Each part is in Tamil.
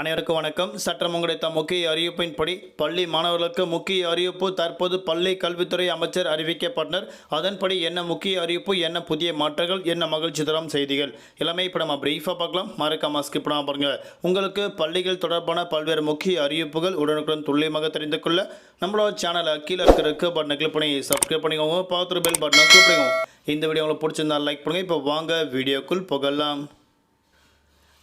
அனைவருக்கும் வணக்கம். சற்றம் கிடைத்த முக்கிய அறிவிப்பின்படி பள்ளி மாணவர்களுக்கு முக்கிய அறிவிப்பு தற்போது பள்ளி கல்வித்துறை அமைச்சர் அறிவிக்கப்பட்டனர். அதன்படி என்ன முக்கிய அறிவிப்பு என்ன புதிய மாற்றங்கள் என்ன மகிழ்ச்சி தரும் செய்திகள் எல்லாமே இப்போ நம்ம பிரீஃபாக பார்க்கலாம். மறக்காம ஸ்கிப் பண்ணாம பாருங்க. உங்களுக்கு பள்ளிகள் தொடர்பான பல்வேறு முக்கிய அறிவிப்புகள் உடனுக்குடன் துல்லியமாக தெரிந்து கொள்ள நம்மளோட சேனலை கீழே இருக்கிற இருக்க பட்டனை கிளிக் பண்ணி சப்ஸ்கிரைப் பண்ணிக்கோங்க. பார்த்துட்டு பெல் பட்டனை கிளிக் பண்ணிக்கோங்க. இந்த வீடியோ உங்களுக்கு பிடிச்சிருந்தா லைக் பண்ணுங்கள் இப்போ வாங்க வீடியோக்குள் புகழலாம்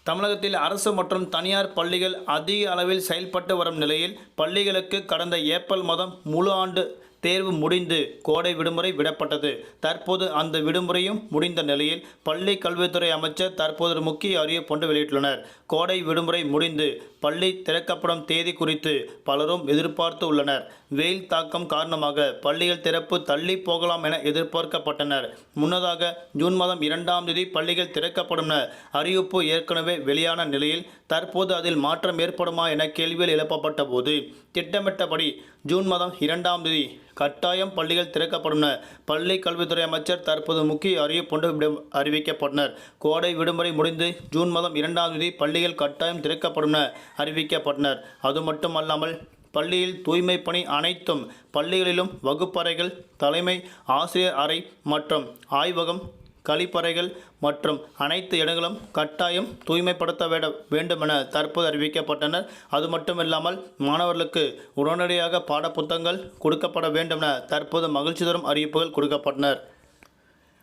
தமிழகத்தில் அரசு மற்றும் தனியார் பள்ளிகள் அதிக அளவில் செயல்பட்டு வரும் நிலையில் பள்ளிகளுக்கு கடந்த ஏப்ரல் மாதம் முழு ஆண்டு தேர்வு முடிந்து கோடை விடுமுறை விடப்பட்டது. தற்போது அந்த விடுமுறையும் முடிந்த நிலையில் பள்ளி கல்வித்துறை அமைச்சர் தற்போது ஒரு முக்கிய அறிவிப்பு ஒன்று வெளியிட்டுள்ளனர். கோடை விடுமுறை முடிந்து பள்ளி திறக்கப்படும் தேதி குறித்து பலரும் எதிர்பார்த்து உள்ளனர். வெயில் தாக்கம் காரணமாக பள்ளிகள் திறப்பு தள்ளி போகலாம் என எதிர்பார்க்கப்பட்டனர். முன்னதாக ஜூன் மாதம் இரண்டாம் தேதி பள்ளிகள் திறக்கப்படும் என அறிவிப்பு ஏற்கனவே வெளியான நிலையில் தற்போது அதில் மாற்றம் ஏற்படுமா என கேள்வியில் எழுப்பப்பட்ட போது திட்டமிட்டபடி ஜூன் மாதம் இரண்டாம் தேதி கட்டாயம் பள்ளிகள் திறக்கப்படும் பள்ளி கல்வித்துறை அமைச்சர் தற்போது முக்கிய அறிவிப்பு அறிவிக்கப்பட்டனர். கோடை விடுமுறை முடிந்து ஜூன் மாதம் இரண்டாம் தேதி பள்ளிகள் கட்டாயம் திறக்கப்படும் அறிவிக்கப்பட்டனர். அது மட்டுமல்லாமல் பள்ளியில் தூய்மை பணி அனைத்தும் பள்ளிகளிலும் வகுப்பறைகள் தலைமை ஆசிரியர் அறை மற்றும் ஆய்வகம் கழிப்பறைகள் மற்றும் அனைத்து இடங்களும் கட்டாயம் தூய்மைப்படுத்த வேட வேண்டுமென தற்போது அறிவிக்கப்பட்டனர். அது மட்டுமில்லாமல் மாணவர்களுக்கு உடனடியாக பாடப்புத்தகங்கள் கொடுக்கப்பட வேண்டும் என தற்போது மகிழ்ச்சி தரும் அறிவிப்புகள் கொடுக்கப்பட்டனர்.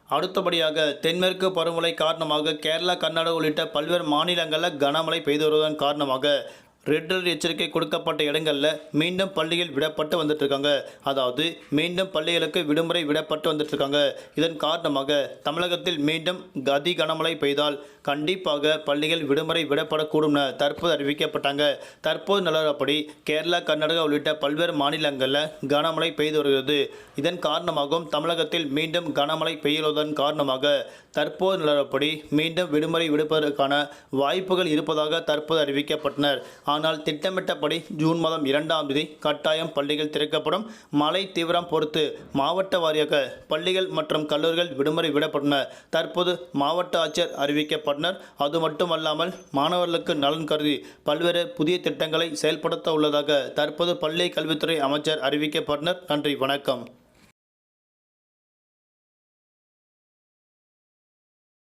அடுத்தபடியாக தென்மேற்கு பருவமழை காரணமாக கேரளா கர்நாடகா உள்ளிட்ட பல்வேறு மாநிலங்களில் கனமழை பெய்து வருவதன் காரணமாக ரெட் அலர்ட் எச்சரிக்கை கொடுக்கப்பட்ட இடங்களில் மீண்டும் பள்ளிகள் விடப்பட்டு வந்துட்டுருக்காங்க. அதாவது மீண்டும் பள்ளிகளுக்கு விடுமுறை விடப்பட்டு வந்துட்டுருக்காங்க. இதன் காரணமாக தமிழகத்தில் மீண்டும் கதி கனமழை பெய்தால் கண்டிப்பாக பள்ளிகள் விடுமுறை விடப்படக்கூடும் என தற்போது அறிவிக்கப்பட்டாங்க. தற்போது நிலவரப்படி கேரளா கர்நாடகா உள்ளிட்ட பல்வேறு மாநிலங்களில் கனமழை பெய்து வருகிறது. இதன் காரணமாகவும் தமிழகத்தில் மீண்டும் கனமழை பெய்யுவதன் காரணமாக தற்போது நிலவரப்படி மீண்டும் விடுமுறை விடுப்பதற்கான வாய்ப்புகள் இருப்பதாக தற்போது அறிவிக்கப்பட்டனர். ஆனால் திட்டமிட்டபடி ஜூன் மாதம் இரண்டாம் தேதி கட்டாயம் பள்ளிகள் திறக்கப்படும். மழை தீவிரம் பொறுத்து மாவட்ட வாரியாக பள்ளிகள் மற்றும் கல்லூரிகள் விடுமுறை விடப்பட்டன தற்போது மாவட்ட ஆட்சியர் அறிவிக்கப்பட்டனர். அது மட்டுமல்லாமல் மாணவர்களுக்கு நலன் கருதி பல்வேறு புதிய திட்டங்களை செயல்படுத்த உள்ளதாக தற்போது பள்ளி கல்வித்துறை அமைச்சர் அறிவிக்கப்பட்டனர். நன்றி வணக்கம்.